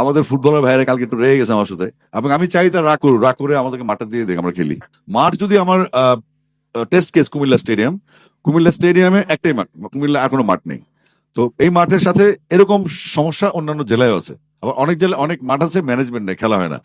আমাদের ফুটবলের ভাইরা কালকে একটু রেগে গেছে আমার সাথে। এবং আমি চাই তার রাগ করুক করে আমাদেরকে মাঠে দিয়ে দেখ আমরা খেলি। মাঠ যদি আমার test case Comilla stadium Comilla স্টেডিয়ামে একটাই মাঠ, কুমিল্লা আর কোনো মাঠ নেই। তো এই মাঠের সাথে এরকম সমস্যা অন্যান্য জেলায় আছে। আবার অনেক জেলায় অনেক মাঠ আছে ম্যানেজমেন্ট নেই, খেলা হয় না।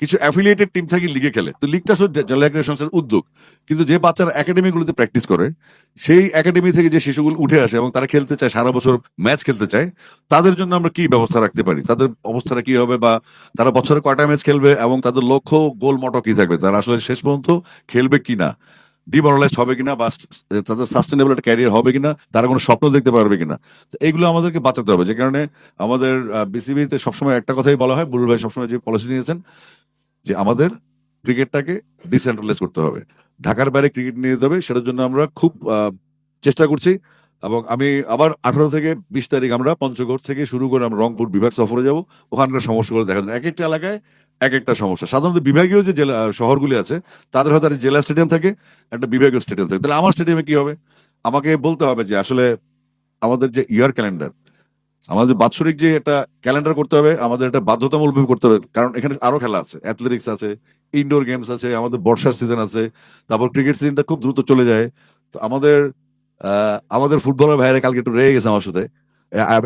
কিছু অ্যাফিলিয়েটেড টিম থাকে লিগে খেলে। তো লিগটা জে- জেলা সংস্থার উদ্যোগ। কিন্তু যে বাচ্চারা একাডেমিগুলোতে প্র্যাকটিস করে, সেই একাডেমি থেকে যে শিশুগুলো উঠে আসে এবং তারা খেলতে চায়, সারা বছর ম্যাচ খেলতে চায়, তাদের জন্য আমরা কি ব্যবস্থা রাখতে পারি? তাদের অবস্থাটা কি হবে বা তারা বছরে কয়টা ম্যাচ খেলবে এবং তাদের লক্ষ্য গোল মটো কি থাকবে? তারা আসলে শেষ পর্যন্ত খেলবে কিনা? ডিমোরালাইজ হবে কিনা বা তাদের সাস্টেনেবল একটা ক্যারিয়ার হবে কিনা? তারা কোনো স্বপ্ন দেখতে পারবে কিনা? তো এইগুলো আমাদেরকে বাঁচাতে হবে। যে কারণে আমাদের বিসিবিতে সবসময় একটা কথাই বলা হয় বুলুল ভাই সবসময় যে পলিসি নিয়েছেন যে আমাদের ক্রিকেটটাকে ডিসেন্ট্রালাইজ করতে হবে। ঢাকার বাইরে ক্রিকেট নিয়ে যেতে হবে সেটার জন্য আমরা খুব চেষ্টা করছি। এবং আমি আবার আঠারো থেকে বিশ তারিখ আমরা পঞ্চগড় থেকে শুরু করে আমরা রংপুর বিভাগ সফরে যাব। ওখানকার সমস্যাগুলো দেখা এক একটা এলাকায় এক একটা সমস্যা। সাধারণত বিভাগীয় যে জেলা, শহরগুলি আছে, তাদের হয়তো জেলা স্টেডিয়াম থাকে, একটা বিভাগীয় স্টেডিয়াম থাকে। তাহলে আমার স্টেডিয়ামে কি হবে? আমাকে বলতে হবে যে আসলে আমাদের যে ইয়ার ক্যালেন্ডার আমাদের বাৎসরিক যে একটা ক্যালেন্ডার করতে হবে, আমাদের একটা বাধ্যতামূলক করতে হবে। কারণ এখানে আরও খেলা আছে। অ্যাথলেটিক্স আছে ইনডোর গেমস আছে, আমাদের বর্ষার সিজন আছে, তারপর ক্রিকেট সিজনটা খুব দ্রুত চলে যায়। তো আমাদের আমাদের ফুটবলের ভাইরা কালকে একটু রেগে গেছে আমার সাথে।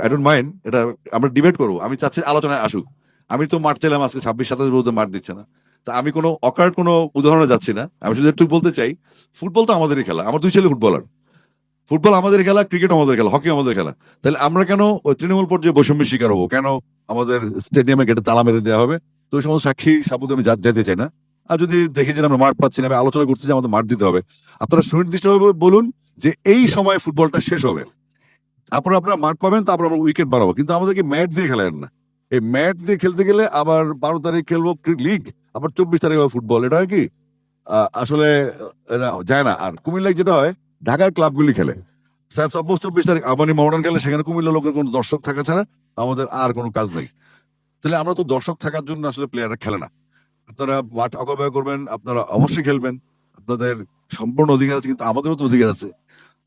আই ডোন্ট মাইন্ড এটা আমরা ডিবেট করব। আমি চাচ্ছি আলোচনায় আসুক। আমি তো মাঠ চাইলাম আজকে ছাব্বিশ, সাতাশ বিরুদ্ধে মাঠ দিচ্ছে না। তা আমি কোনো অকার্ড কোনো উদাহরণে যাচ্ছি না। আমি শুধু একটু বলতে চাই ফুটবল তো আমাদেরই খেলা। আমার দুই ছেলে ফুটবলার ফুটবল আমাদের খেলা, ক্রিকেট আমাদের খেলা, হকি আমাদের খেলা। তাহলে আমরা কেন তৃণমূল পর্যায়ে বৈষম্যের শিকার হব? কেন আমাদের স্টেডিয়ামে গেটে তালা মেরে দেওয়া হবে? তো ওই সমস্ত সাক্ষী সাবুদে আমি যেতে চাই না। আর যদি দেখি যে আমরা মাঠ পাচ্ছি না, আমি আলোচনা করছি যে আমাদের মাঠ দিতে হবে। আপনারা সুনির্দিষ্টভাবে বলুন যে এই সময় ফুটবলটা শেষ হবে। তারপর আপনারা মাঠ পাবেন, তারপর আমরা উইকেট বাড়াবো। কিন্তু আমাদেরকে ম্যাট দিয়ে খেলেন না। এই ম্যাট দিয়ে খেলতে গেলে আবার বারো তারিখ খেলব লিগ আবার চব্বিশ তারিখ হবে ফুটবল। এটা হয় কি? আসলে যায় না। আর কুমিল্লায় যেটা হয় ঢাকার ক্লাবগুলি খেলে। সাপোজ চব্বিশ তারিখ আবানি মডার্ন খেলে, সেখানে কুমিল্লা লোকের কোনো দর্শক থাকা ছাড়া আমাদের আর কোনো কাজ নেই। তাহলে আমরা তো দর্শক থাকার জন্য আসলে প্লেয়াররা খেলে না। আপনারা মাঠ অপব্যয় করবেন, আপনারা অবশ্যই খেলবেন। আপনাদের সম্পূর্ণ অধিকার আছে, কিন্তু আমাদেরও তো অধিকার আছে।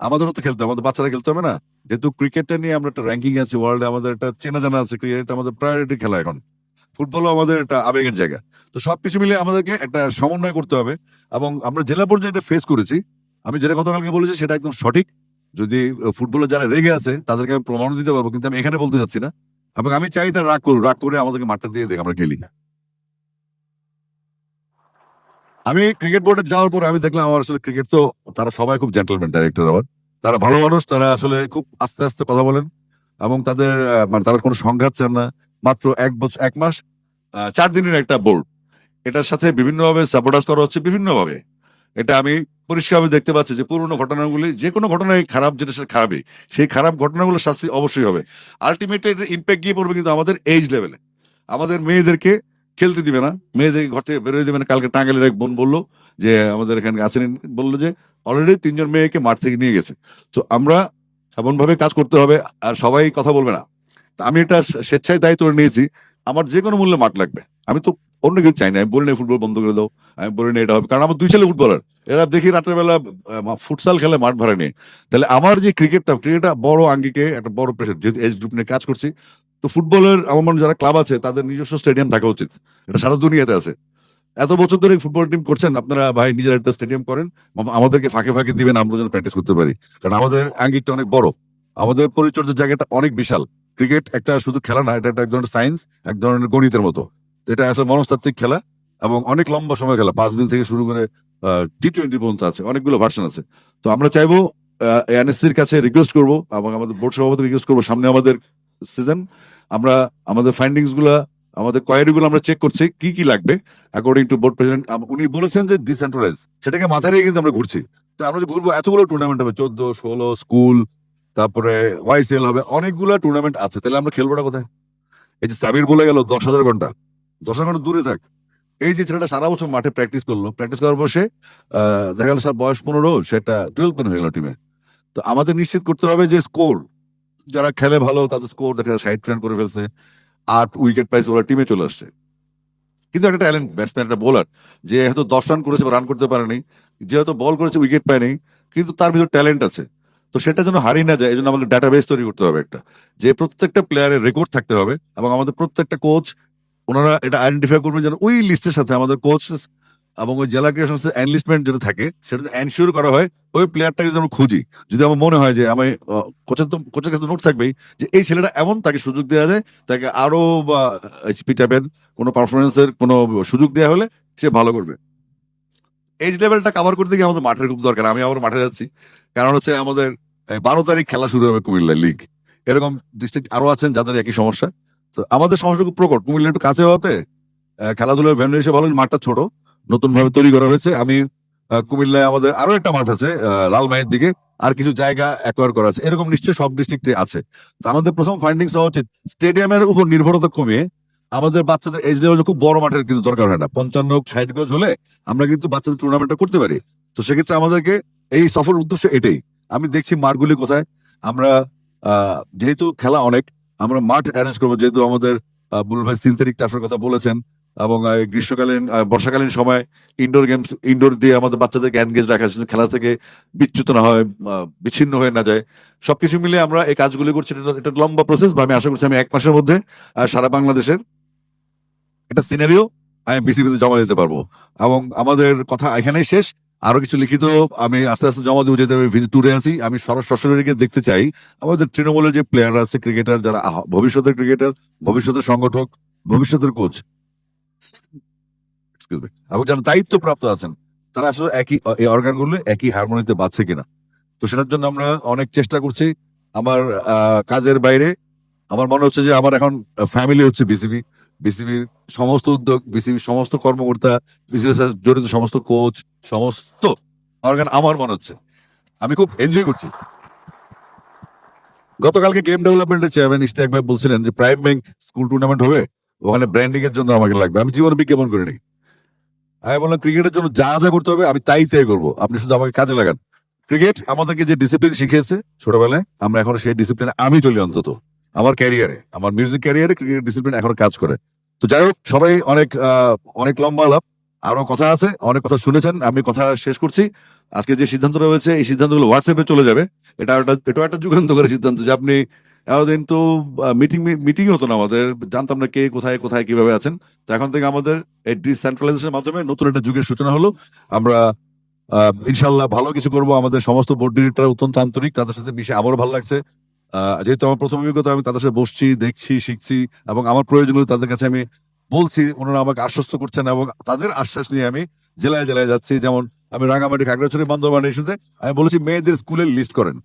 আমাদেরও তো খেলতে আমাদের বাচ্চারা খেলতে হবে না। যেহেতু ক্রিকেটটা নিয়ে আমরা একটা র্যাঙ্কিং আছে ওয়ার্ল্ডে আমাদের একটা চেনা জানা আছে ক্রিকেট আমাদের প্রায়োরিটি খেলা এখন। ফুটবলও আমাদের একটা আবেগের জায়গা। তো সবকিছু মিলে আমাদেরকে একটা সমন্বয় করতে হবে এবং আমরা জেলা পর্যায়ে ফেস করেছি। আমি যেটা গতকালকে বলেছি, সেটা একদম সঠিক। যদি ফুটবলে যারা রেগে আছে, তাদেরকে আমি প্রমাণ দিতে পারব, কিন্তু আমি এখানে বলতে চাচ্ছি না। এবং আমি চাই তারা রাগ করুক, রাগ করে আমাদেরকে মাঠটা দিয়ে দেখ, আমরা খেলি। আমি ক্রিকেট বোর্ডে যাওয়ার পরে আমি দেখলাম আমার আসলে ক্রিকেট তো, তারা সবাই খুব জেন্টলম্যান ডাইরেক্টর আবার। তারা ভালো মানুষ, তারা আসলে খুব আস্তে আস্তে কথা বলেন। এবং তাদের মানে তারা কোনো সংঘাত চান না। মাত্র এক বছর এক মাস চার দিনের একটা বোর্ড। এটার সাথে বিভিন্নভাবে সাপোর্টাস করা হচ্ছে, বিভিন্নভাবে। এটা আমি পরিষ্কারভাবে দেখতে পাচ্ছি যে পুরোনো ঘটনাগুলি, যে কোনো ঘটনায় খারাপ, যেটা সেটা খারাপই। সেই খারাপ ঘটনাগুলো শাস্তি অবশ্যই হবে। আলটিমেটলি এটা ইম্প্যাক্ট গিয়ে পড়বে কিন্তু আমাদের এইজ লেভেলে আমাদের মেয়েদেরকে খেলতে দিবে না। মেয়েদেরকে ঘর থেকে বেরোয় দিবে না। কালকে টাঙ্গালের এক বোন বলল যে, আমাদের এখানে আছেন বলল যে অলরেডি তিনজন মেয়েকে মাঠ থেকে নিয়ে গেছে। তো আমরা এমন ভাবে কাজ করতে হবে আর সবাই কথা বলবে না। তা আমি এটা স্বেচ্ছায় দায়িত্ব নিয়েছি। আমার যে কোনো মূল্যে মাঠ লাগবে। আমি তো অন্য কিছু চাই না। আমি বলি না ফুটবল বন্ধ করে দাও। আমি বলি না এটা হবে। কারণ আমার দুই ছেলে ফুটবলার। এরা দেখি রাতের বেলা ফুটসাল খেলে মাঠ ভাড়া নিয়ে তাহলে আমার যে ক্রিকেটটা ক্রিকেটটা বড় আঙ্গিকে একটা বড় প্রেশার যেহেতু এজ গ্রুপ নিয়ে কাজ করছি, তো ফুটবলের আমার মনে যারা ক্লাব আছে, তাদের নিজস্ব স্টেডিয়াম থাকা উচিত। এটা সারা দুনিয়াতে আছে। এত বছর ধরে ফুটবল টিম করছেন, আপনারা ভাই নিজের একটা স্টেডিয়াম করেন আমাদেরকে ফাঁকে ফাঁকে দিবেন, আমরা যেন প্র্যাকটিস করতে পারি। কারণ আমাদের আঙ্গিকটা অনেক বড়। আমাদের পরিচর্যার জায়গাটা অনেক বিশাল। ক্রিকেট একটা শুধু খেলা না, এটা একটা এক ধরনের সায়েন্স এক ধরনের গণিতের মতো। এটা আসলে মনস্তাত্ত্বিক খেলা এবং অনেক লম্বা সময় খেলা। পাঁচ দিন থেকে শুরু করে টি টোয়েন্টি পর্যন্ত আছে, অনেকগুলো ভার্সন আছে। তো আমরা চাইব এনএসসির কাছে রিকোয়েস্ট করব, এবং আমাদের বোর্ড সভাপতি রিকোয়েস্ট করব, সামনে আমাদের সিজন আমরা আমাদের ফাইন্ডিংসগুলা, আমাদের কোয়ারি গুলো আমরা চেক করছি, কি কি লাগবে অ্যাকর্ডিং টু বোর্ড প্রেসিডেন্ট উনি বলেছেন যে ডিসেন্ট্রালাইজ সেটাকে মাথায় রেখে কিন্তু আমরা ঘুরছি। তো আমরা যে ঘুরবো, এতগুলো টুর্নামেন্ট হবে, চোদ্দ, ষোলো স্কুল তারপরে ওয়াইসিএল হবে, অনেকগুলো টুর্নামেন্ট আছে। তাহলে আমরা খেলবোটা কোথায়? এই যে সাবির বলে গেল দশ হাজার ঘণ্টা। দশ হাজার ঘণ্টা দূরে থাক। এই যে ছেলেটা সারা বছর মাঠে প্র্যাকটিস করল প্র্যাকটিস করার পর সে দেখা গেল স্যার বয়স পনেরো, সেটা টুয়েলভ পেন হয়ে গেল টিমে তো আমাদের নিশ্চিত করতে হবে যে স্কোর যারা খেলে ভালো তাদের স্কোর দেখা যায় সাইড ট্রেন করে ফেলছে, আট উইকেট পাইছে ওরা টিমে চলে আসছে। কিন্তু একটা ট্যালেন্ট ব্যাটসম্যান একটা বোলার যে হয়তো দশ রান করেছে বা রান করতে পারেনি, যে হয়তো বল করেছে উইকেট পায়নি, কিন্তু তার ভিতর ট্যালেন্ট আছে। তো তো সেটা যেন হারিয়ে না যায় এই জন্য আমাদের ডাটাবেস তৈরি করতে হবে একটা। যে প্রত্যেকটা প্লেয়ারের রেকর্ড থাকতে হবে এবং আমাদের প্রত্যেকটা কোচ ওনারা এটা আইডেন্টিফাই করবেন যেন ওই লিস্টের সাথে আমাদের কোচ এবং ওই জেলা ক্রীড়া সংস্থার এনলিস্টমেন্ট যেটা থাকে, সেটা এনশিওর করা হয় ওই প্লেয়ারটাকে যেন খুঁজি। যদি আমার মনে হয় যে আমি কোচের তো কোচের কাছে নোট থাকবেই যে এই ছেলেটা এমন তাকে সুযোগ দেওয়া যায়, তাকে আরও বা এইচপি টাইপের কোনো পারফরমেন্সের কোনো সুযোগ দেওয়া হলে সে ভালো করবে। এজ লেভেলটা কভার করতে গিয়ে আমাদের মাঠের খুব দরকার। আমি আবার মাঠে যাচ্ছি। কারণ হচ্ছে আমাদের বারো তারিখ খেলা শুরু হবে কুমিল্লা লিগ এরকম ডিস্ট্রিক্ট আরও আছেন যাদের একই সমস্যা। আমাদের সমস্যা খুব প্রকট। কুমিল্লা একটু কাছে হওয়াতে খেলাধুলার ভেন্যু হিসেবে ভালো মাঠটা ছোট নতুন ভাবে তৈরি করা হয়েছে। আমি কুমিল্লায় আমাদের আরও একটা মাঠ আছে লালমাইয়ের দিকে। আর কিছু জায়গা অ্যাকোয়ার করা আছে। এরকম নিশ্চয়ই সব ডিস্ট্রিক্টে আছে। তো আমাদের প্রথম ফাইন্ডিংস হওয়া উচিত স্টেডিয়ামের উপর নির্ভরতা কমিয়ে আমাদের বাচ্চাদের এজ লেভেল খুব বড় মাঠের কিন্তু দরকার হয় না। পঞ্চান্ন ষাট গজ হলে আমরা কিন্তু বাচ্চাদের টুর্নামেন্টটা করতে পারি। তো সেক্ষেত্রে আমাদেরকে এই সফর উদ্দেশ্য এটাই। আমি দেখছি মাঠগুলি কোথায়। আমরা যেহেতু খেলা অনেক আমরা মাঠ অ্যারেঞ্জ করব যেহেতু আমাদের আহ, বুলু ভাই সিনথেটিক টার্ফের কথা বলেছেন এবং গ্রীষ্মকালীন বর্ষাকালীন সময় ইনডোর গেমস ইনডোর দিয়ে আমাদের বাচ্চাদেরকে এনগেজ রাখা খেলা থেকে বিচ্যুত না হয় বিচ্ছিন্ন হয়ে না যায়। সবকিছু মিলে আমরা এই কাজগুলি করছি এটা লম্বা প্রসেস বা আমি আশা করছি আমি এক মাসের মধ্যে সারা বাংলাদেশের একটা সিনারিও আমি বিসিবিতে জমা দিতে পারব। এবং আমাদের কথা এখানেই শেষ। আরও কিছু লিখিত আমি আস্তে আস্তে জমা দেবো আমি ভিজিট ট্যুরে আছি। আমি সরাসরি দেখতে চাই। আমাদের তৃণমূলের যে প্লেয়ার আছে ক্রিকেটার যারা ভবিষ্যতের ক্রিকেটার ভবিষ্যতের সংগঠক, ভবিষ্যতের কোচ এবং যারা দায়িত্বপ্রাপ্ত আছেন, তারা আসলে একই এই অর্গানগুলো একই হারমোনিতে বাঁচছে কিনা। তো সেটার জন্য আমরা অনেক চেষ্টা করছি। আমার কাজের বাইরে, আমার মনে হচ্ছে যে আমার এখন ফ্যামিলি হচ্ছে বিসিবি বিসিবির সমস্ত উদ্যোগ বিসিবির সমস্ত কর্মকর্তা বিসিবির জড়িত সমস্ত কোচ সমস্ত অর্গান আমার মনে হচ্ছে। আমি খুব এনজয় করছি। গতকালকে গেম ডেভেলপমেন্টের চেয়ারম্যান ইশতিয়াক ভাই বলছিলেন যে প্রাইম ব্যাংক স্কুল টুর্নামেন্ট হবে, ওখানে ব্র্যান্ডিং এর জন্য আমাকে লাগবে। আমি জীবনে বিজ্ঞাপন করিনি। আমি বললাম ক্রিকেটের জন্য যা যা করতে হবে, আমি তাই তাই করব। আপনি শুধু আমাকে কাজে লাগান। ক্রিকেট আমাদেরকে যে ডিসিপ্লিন শিখিয়েছে ছোটবেলায়, আমরা এখন সেই ডিসিপ্লিনে আমি চলি অন্তত। আমার ক্যারিয়ারে আমার মিউজিক ক্যারিয়ারে ক্রিকেট ডিসিপ্লিন এখন কাজ করে। তো যাই হোক, সবাই অনেক অনেক লম্বা আলাপ আরও কথা আছে, অনেক কথা শুনেছেন, আমি কথা শেষ করছি। আজকে যে সিদ্ধান্ত রয়েছে, এই সিদ্ধান্তগুলো হোয়াটসঅ্যাপে চলে যাবে। এটা এটা একটা যুগান্তকারী সিদ্ধান্ত যে আপনি এতদিন তো মিটিং মিটিং হতো না আমাদের, জানতাম না কে কোথায় কোথায়, কীভাবে আছেন। তো এখন থেকে আমাদের এই ডিসেন্ট্রালাইজেশনের মাধ্যমে নতুন একটা যুগের সূচনা হলো। আমরা ইনশাল্লাহ ভালো কিছু করব। আমাদের সমস্ত বোর্ড ডিরেক্টর অত্যন্ত আন্তরিক, তাদের সাথে মিশে আমারও ভালো লাগছে। যেহেতু আমার প্রথম অভিজ্ঞতা, আমি তাদের সাথে বসছি, দেখছি, শিখছি, এবং আমার প্রয়োজন তাদের কাছে আমি বলছি, ওনারা আমাকে আশ্বস্ত করছেন এবং তাদের আশ্বাস নিয়ে আমি জেলায় জেলায় যাচ্ছি। যেমন আমি রাঙামাটি, খাগড়াছড়ি, বান্দরবান ইস্যুতে আমি বলেছি, মেয়েদের স্কুলের লিস্ট করেন।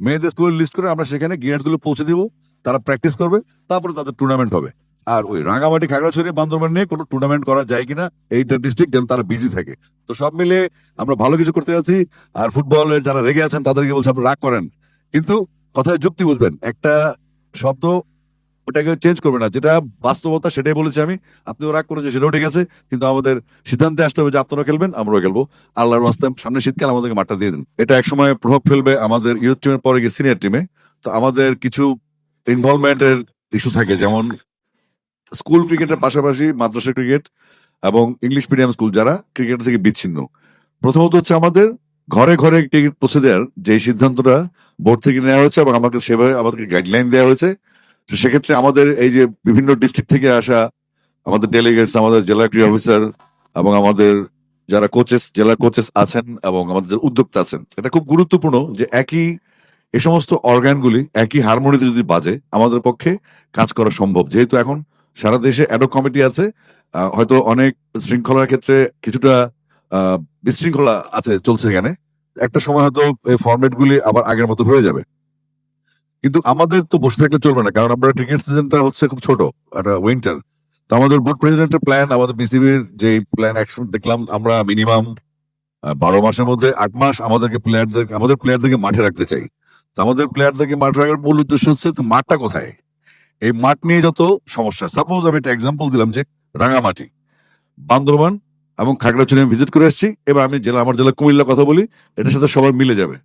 মেয়েদের স্কুলের লিস্ট করে আমরা সেখানে গিয়ার্সগুলো পৌঁছে দিব। তারা প্র্যাকটিস করবে, তারপরে তাদের টুর্নামেন্ট হবে। আর ওই রাঙামাটি, খাগড়াছড়ি, বান্দরবান নিয়ে কোনো টুর্নামেন্ট করা যায় কিনা এইটা ডিস্ট্রিক্ট যেন তারা বিজি থাকে। তো সব মিলে আমরা ভালো কিছু করতে যাচ্ছি। আর ফুটবলের যারা রেগে আছেন, তাদেরকে বলছে, আপনি রাগ করেন। কিন্তু কথায় যুক্তি বুঝবেন। একটা শব্দ ওটাকে চেঞ্জ করবে না। যেটা বাস্তবতা সেটাই বলেছি আমি। আপনিও রাগ করেছে সেটাও ঠিক আছে। কিন্তু আমাদের সিদ্ধান্তে আসতে হবে যে আপনারা খেলবেন, আমরাও খেলব। আল্লাহর রাস্তায় সামনে শীতকাল আমাদেরকে মাঠটা দিয়ে দিন। এটা একসময় প্রভাব ফেলবে আমাদের ইউথ টিমের পরে গিয়ে সিনিয়র টিমে তো আমাদের কিছু ইনভলভমেন্টের ইস্যু থাকে। যেমন স্কুল ক্রিকেটের পাশাপাশি মাদ্রাসা ক্রিকেট এবং ইংলিশ মিডিয়াম স্কুল যারা ক্রিকেট থেকে বিচ্ছিন্ন। প্রথমত হচ্ছে আমাদের ঘরে ঘরে ক্রিকেট পৌঁছে দেওয়ার যে সিদ্ধান্তটা বোর্ড থেকে নেওয়া হয়েছে এবং আমাকে সেভাবে আমাদেরকে গাইডলাইন দেওয়া হয়েছে। তো সেক্ষেত্রে আমাদের এই যে বিভিন্ন ডিস্ট্রিক্ট থেকে আসা আমাদের ডেলিগেটস আমাদের জেলা ক্রীড়া অফিসার এবং আমাদের যারা কোচেস জেলা কোচেস আছেন এবং আমাদের উদ্যোক্তা আছেন, এটা খুব গুরুত্বপূর্ণ যে একই, এ সমস্ত অর্গানগুলি একই হারমোনিতে যদি বাজে, আমাদের পক্ষে কাজ করা সম্ভব। যেহেতু এখন সারা দেশে অ্যাডক কমিটি আছে হয়তো অনেক শৃঙ্খলার ক্ষেত্রে কিছুটা বিশৃঙ্খলা আছে চলছে এখানে। একটা সময় হয়তো এই ফরম্যাট গুলি আবার আগের মতো হয়ে যাবে। কিন্তু আমাদের তো বসে থাকলে চলবে না, কারণ আমরা ক্রিকেট সিজনটা হচ্ছে খুব ছোট, একটা উইন্টার তো আমাদের বোর্ড প্রেসিডেন্টের প্ল্যান আমাদের বিসিবির যে প্ল্যান অ্যাকশন দেখলাম আমরা মিনিমাম বারো মাসের মধ্যে, আট মাস আমাদেরকে প্লেয়ারদের আমাদের প্লেয়ারদেরকে মাঠে রাখতে চাই। তো আমাদের প্লেয়ারদেরকে মাঠে রাখার মূল উদ্দেশ্য হচ্ছে মাঠটা কোথায়? এই মাঠ নিয়ে যত সমস্যা সাপোজ আমি একটা এক্সাম্পল দিলাম যে রাঙামাটি, বান্দরবান এবং খাগড়াছড়ি আমি ভিজিট করে এসেছি এবার আমি জেলা, আমার জেলা কুমিল্লা কথা বলি, এটার সাথে সবার মিলে যাবে।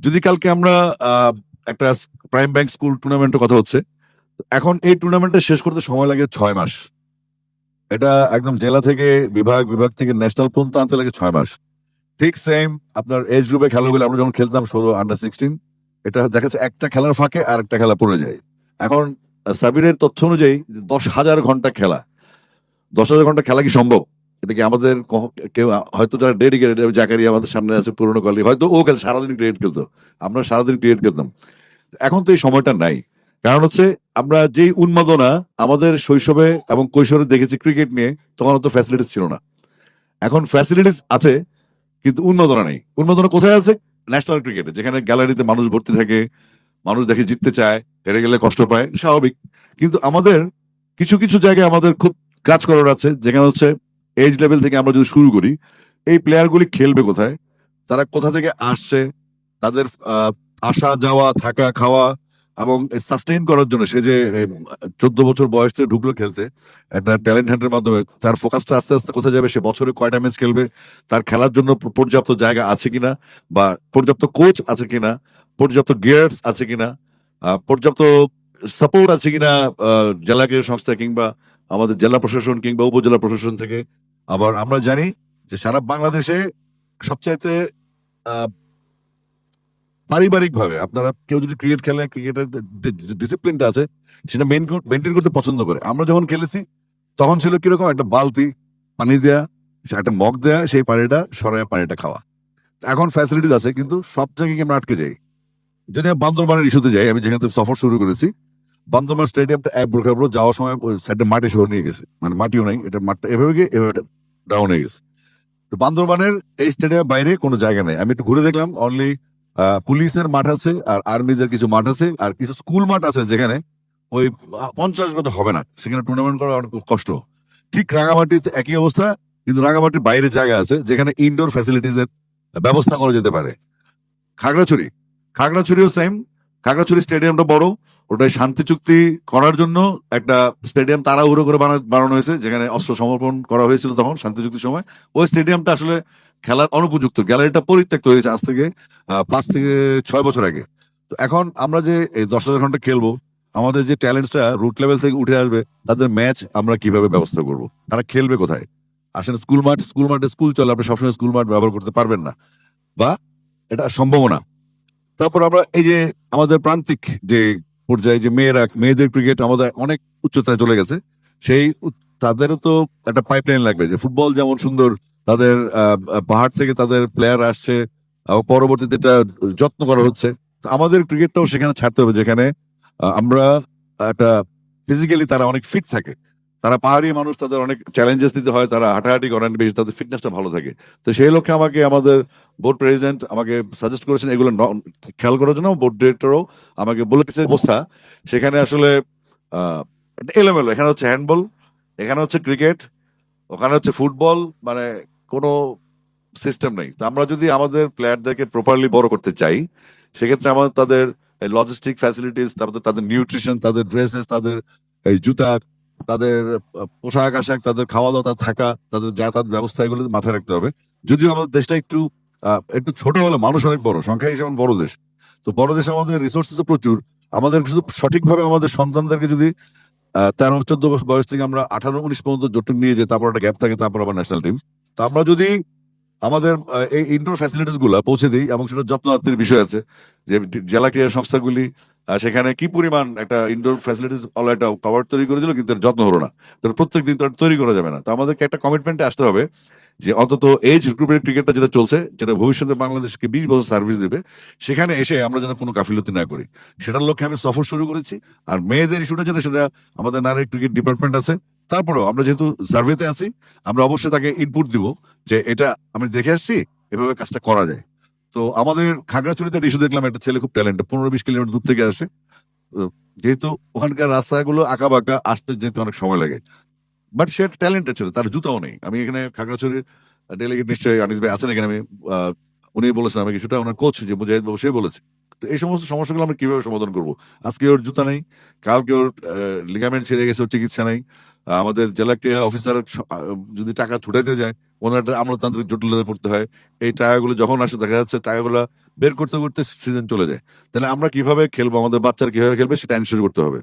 যদি কালকে আমরা একটা প্রাইম ব্যাংক স্কুল টুর্নামেন্টের কথা হচ্ছে। এখন এই টুর্নামেন্টটা শেষ করতে সময় লাগে ছয় মাস। এটা একদম জেলা থেকে বিভাগ বিভাগ থেকে ন্যাশনাল পর্যন্ত আনতে লাগে ছয় মাস। ঠিক সেম আপনার এজ গ্রুপে খেলাগুলো আমরা যখন খেলতাম ষোলো আন্ডার সিক্সটিন এটা দেখা যাচ্ছে একটা খেলার ফাঁকে আর একটা খেলা পড়ে যায়। এখন সাবিরের তথ্য অনুযায়ী দশ হাজার ঘণ্টা খেলা। দশ হাজার ঘণ্টা খেলা কি সম্ভব? এটা কি আমাদের কেউ, হয়তো যারা ডেডিকেটেড জাকারি আমাদের সামনে আছে, পুরোনো কলি হয়তো ও খেলে সারাদিন ক্রিকেট খেলতো। আমরা সারাদিন ক্রিকেট খেলতাম। এখন তো এই সময়টা নাই। কারণ হচ্ছে, আমরা যেই উন্মাদনা আমাদের শৈশবে এবং কৈশোরে দেখেছি ক্রিকেট নিয়ে, তখন অত ফ্যাসিলিটিস ছিল না। এখন ফ্যাসিলিটিস আছে, কিন্তু উন্মাদনা নেই। উন্মাদনা কোথায় আছে? ন্যাশনাল ক্রিকেটে যেখানে গ্যালারিতে মানুষ ভর্তি থাকে, মানুষ দেখে জিততে চায়, হেরে গেলে কষ্ট পায়, স্বাভাবিক। কিন্তু আমাদের কিছু কিছু জায়গায় আমাদের খুব কাজ করার আছে, যেখানে হচ্ছে এজ লেভেল থেকে আমরা যদি শুরু করি, এই প্লেয়ারগুলি খেলবে কোথায়? তারা কোথা থেকে আসছে? তাদের আসা, যাওয়া, থাকা, খাওয়া এবং সাস্টেইন করার জন্য সে যে চোদ্দ বছর বয়স থেকে ঢুকলো খেলতে, একটা ট্যালেন্ট হান্টের মাধ্যমে তার ফোকাসটা আস্তে আস্তে কোথায় যাবে? সে বছরে কয়টা ম্যাচ খেলবে? তার খেলার জন্য পর্যাপ্ত জায়গা আছে কিনা? বা পর্যাপ্ত কোচ আছে কিনা? পর্যাপ্ত গিয়ার্স আছে কিনা? পর্যাপ্ত সাপোর্ট আছে কিনা জেলা ক্রীড়া সংস্থা কিংবা আমাদের জেলা প্রশাসন কিংবা উপজেলা প্রশাসন থেকে? আবার আমরা জানি যে সারা বাংলাদেশে সবচাইতে পারিবারিক ভাবে আপনারা কেউ যদি ক্রিকেট খেলে, ক্রিকেটের ডিসিপ্লিনটা আছে, সেটা মেনটেন করতে পছন্দ করে। আমরা যখন খেলেছি, তখন ছিল কীরকম একটা বালতি পানি দেয়া, একটা মগ দেয়া, সেই পানিটা সরাই পানিটা খাওয়া। এখন ফ্যাসিলিটিস আছে, কিন্তু সব জায়গায় আমরা আটকে যাই। যদি আমি বান্দরবানের ইস্যুতে যাই, আমি যেখান থেকে সফর শুরু করেছি, বান্দরবান স্টেডিয়ামটা এক প্রকার যাওয়ার সময় সাইডে মাটি সহ নিয়ে গেছে। মানে মাটিও নাই, এটা মাঠটা এভাবে গিয়ে, এভাবে ডাউন হয়ে গেছে। তো বান্দরবানের এই স্টেডিয়ামের বাইরে কোনো জায়গা নেই। আমি একটু ঘুরে দেখলাম অনলি পুলিশের মাঠ আছে আর আর্মিদের কিছু মাঠ আছে আর কিছু স্কুল মাঠ আছে যেখানে ওই পঞ্চাশ মতো হবে না। সেখানে টুর্নামেন্ট করা অনেক কষ্ট। ঠিক রাঙামাটিতে একই অবস্থা, কিন্তু রাঙামাটির বাইরে জায়গা আছে যেখানে ইনডোর ফ্যাসিলিটিস এর ব্যবস্থা করা যেতে পারে। খাগড়াছড়ি, খাগড়াছড়িও সেম খাগড়াছড়ি স্টেডিয়ামটা বড় ওটাই শান্তি চুক্তি করার জন্য একটা স্টেডিয়াম তাড়াহুড়ো করে বানা- বানানো হয়েছে, যেখানে অস্ত্র সমর্পণ করা হয়েছিল তখন, শান্তি চুক্তির সময়। ওই স্টেডিয়ামটা আসলে খেলার অনুপযুক্ত, গ্যালারিটা পরিত্যক্ত হয়েছে আজ থেকে পাঁচ থেকে ছয় বছর আগে। তো এখন আমরা যে এই দশ হাজার ঘণ্টা খেলব, আমাদের যে ট্যালেন্টসটা রুট লেভেল থেকে উঠে আসবে, তাদের ম্যাচ আমরা কীভাবে ব্যবস্থা করব? তারা খেলবে কোথায়? আসলে স্কুল মাঠ, স্কুল মাঠে স্কুল চলে, আপনি সবসময় স্কুল মাঠ ব্যবহার করতে পারবেন না। বা এটা সম্ভাবনা। তারপর আমরা এই যে আমাদের প্রান্তিক যে পর্যায়ে যে মেয়েরা, মেয়েদের ক্রিকেট আমাদের অনেক উচ্চতায় চলে গেছে, সেই তাদেরও তো একটা পাইপলাইন লাগবে যে ফুটবল যেমন সুন্দর, তাদের পাহাড় থেকে তাদের প্লেয়ার আসছে পরবর্তীতে এটা যত্ন করা হচ্ছে। আমাদের ক্রিকেটটাও সেখানে ছাড়তে হবে, যেখানে আমরা একটা ফিজিক্যালি তারা অনেক ফিট থাকে। তারা পাহাড়ি মানুষ, তাদের অনেক চ্যালেঞ্জেস দিতে হয়, তারা হাঁটাহাঁটি করেন, বেশি তাদের ফিটনেসটা ভালো থাকে। তো সেই লক্ষ্যে আমাকে আমাদের বোর্ড প্রেসিডেন্ট আমাকে সাজেস্ট করেছেন এগুলো খেয়াল করার জন্য বোর্ড ডিরেক্টরও আমাকে বলেছে অবস্থা। সেখানে আসলে এলোমেলো। এখানে হচ্ছে হ্যান্ডবল এখানে হচ্ছে ক্রিকেট ওখানে হচ্ছে ফুটবল মানে কোনো সিস্টেম নেই। তো আমরা যদি আমাদের প্লেয়ারদেরকে প্রপারলি বড় করতে চাই, সেক্ষেত্রে আমাদের তাদের লজিস্টিক ফ্যাসিলিটিস তারপর তাদের নিউট্রিশন তাদের ড্রেসেস তাদের এই জুতা তাদের পোশাক আশাক, তাদের খাওয়া দাওয়া থাকা, তাদের যাতায়াত ব্যবস্থা এগুলো মাথায় রাখতে হবে। যদিও আমাদের দেশটা একটু একটু ছোট হলে মানুষ অনেক বড়, সংখ্যা হিসেবে বড় দেশ। তো বড় দেশে আমাদের রিসোর্সেস প্রচুর। আমাদের শুধু সঠিকভাবে আমাদের সন্তানদেরকে যদি তেরো, চোদ্দ বছর বয়স থেকে আমরা আঠারো, উনিশ পর্যন্ত জোটক নিয়ে যাই তারপর একটা গ্যাপ থাকে, তারপর আবার ন্যাশনাল টিম তো আমরা যদি আমাদের এই ইনডোর ফ্যাসিলিটিসগুলা পৌঁছে দিই, এবং সেটা যত্নার্থের বিষয় আছে, যে জেলা ক্রীড়া সংস্থাগুলি সেখানে কি পরিমাণ একটা ইনডোর ফ্যাসিলিটিস ওলা একটা কভার তৈরি করে দিল কিন্তু যত্ন হলো না। তো প্রত্যেক দিন তো তৈরি করা যাবে না। তো আমাদেরকে একটা কমিটমেন্টে আসতে হবে যে অন্তত এজ গ্রুপের ক্রিকেটটা যেটা চলছে, যেটা ভবিষ্যতে বাংলাদেশকে বিশ বছর সার্ভিস দেবে, সেখানে এসে আমরা যেন কোনো গাফিলতি না করি। সেটার লক্ষ্যে আমি সফর শুরু করেছি আর মেয়েদের ইস্যুটা যেটা, সেটা আমাদের নারী ক্রিকেট ডিপার্টমেন্ট আছে। তারপরেও আমরা যেহেতু সার্ভেতে আছি, আমরা অবশ্যই তাকে ইনপুট দিব যে এটা আমি দেখে আসছি, এভাবে কাজটা করা যায়। তো আমাদের খাগড়াছড়িতে একটা ইস্যু দেখলাম, একটা ছেলে খুব ট্যালেন্ট পনেরো বিশ কিলোমিটার দূর থেকে আসে। যেহেতু ওখানকার রাস্তাগুলো আঁকা বাঁকা আসতে যেতে অনেক সময় লাগে। বাট সে ট্যালেন্টেড ছিল, তার জুতাও নেই। আমি এখানে খাগড়াছড়ির ডেলিগেট নিশ্চয়ই আনিস ভাই আছেন এখানে, আমি উনি বলেছেন আমি কিছুটা ওনার কোচ যে মুজাহিদ বাবু, সে বলেছে। তো এই সমস্ত সমস্যাগুলো আমরা কীভাবে সমাধান করব? আজকে ওর জুতা নেই, কালকে ওর লিগামেন্ট ছেড়ে গেছে, ওর চিকিৎসা নেই। আমাদের জেলা ক্রীড়া অফিসার যদি টাকা ছুটাইতে যায় ওনার আমলাতান্ত্রিক জটিলতা পড়তে হয়। এই টাকাগুলো যখন আসে, দেখা যাচ্ছে টাকাগুলো বের করতে করতে সিজন চলে যায়। তাহলে আমরা কীভাবে খেলব? আমাদের বাচ্চারা কীভাবে খেলবে? সেটা এনশিওর করতে হবে।